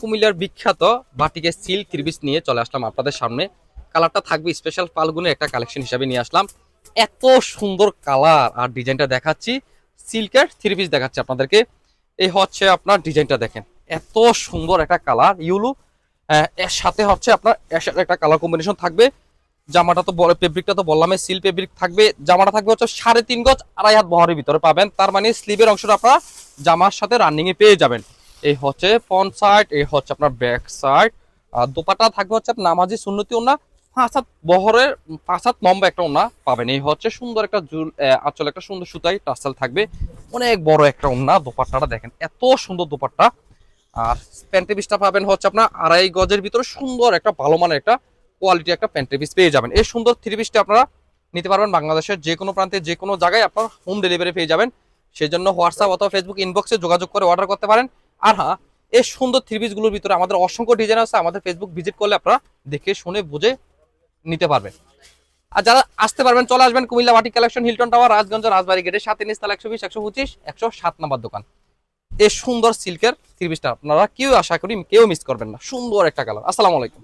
কুমিল্লার বিখ্যাত বাটিকের সিল্ক থ্রি নিয়ে চলে আসলাম আপনাদের সামনে। কালারটা থাকবে স্পেশাল ফাল্গুনের একটা কালেকশন হিসাবে নিয়ে আসলাম। এত সুন্দর কালার আর ডিজাইনটা দেখাচ্ছি। সিল্কের থ্রি পিস দেখাচ্ছি আপনাদেরকে। এই হচ্ছে আপনার ডিজাইনটা দেখেন। এত সুন্দর একটা কালার, ইউলু। এর সাথে হচ্ছে আপনার, এর সাথে একটা কালার কম্বিনেশন থাকবে। জামাটা তো ফেব্রিকটা তো বললামই সিল ফেব্রিক থাকবে। জামাটা থাকবে হচ্ছে সাড়ে তিন গজ আড়াই হাত বহরের ভিতরে পাবেন। তার মানে স্লিভের অংশটা আপনারা জামার সাথে রানিং এ পেয়ে যাবেন। এই হচ্ছে ফ্রন্ট সাইড এই হচ্ছে আপনার ব্যাক সাইড আর দোপাটা থাকবে হচ্ছে নামাজি সুন্নতি ওনা পাঁচ হাত বহরের, পাঁচ হাত লম্বা একটা ওনা পাবেন। এই হচ্ছে সুন্দর একটা জুল আচল, একটা সুন্দর সুতাই, টাসাল থাকবে। অনেক বড় একটা ওনা দোপাট্টাটা দেখেন, এত সুন্দর দোপাট্টা। আর প্যান্টের পিসটা পাবেন হচ্ছে আপনার আড়াই গজের ভিতরে সুন্দর একটা ভালো মানের একটা কোয়ালিটি একটা প্যান্টের পিস পেয়ে যাবেন। এই সুন্দর থ্রি পিসটা আপনারা নিতে পারবেন বাংলাদেশের যে কোনো প্রান্তে, যে কোনো জায়গায় আপনার হোম ডেলিভারি পেয়ে যাবেন। সেই জন্য হোয়াটসঅ্যাপ অথবা ফেসবুক ইনবক্সে যোগাযোগ করে অর্ডার করতে পারেন। আর হ্যাঁ এই সুন্দর থ্রি পিসগুলোর ভিতরে আমাদের অসংখ্য ডিজাইন আছে, আমাদের ফেসবুক ভিজিট করলে আপনারা দেখে শুনে বুঝে নিতে পারবেন। আর যারা আসতে পারবেন, চলে আসবেন কুমিল্লা বাটি collection Hilton tower Rajganj, Rajbari গেটের সাথে নিস্তাল একশো বিশ, একশো পঁচিশ, একশো সাত নাম্বার দোকান। এই সুন্দর সিল্কের থ্রি পিসটা আপনারা কেউ আশা করি, কেউ মিস করবেন না। সুন্দর একটা কালার আসসালামু আলাইকুম।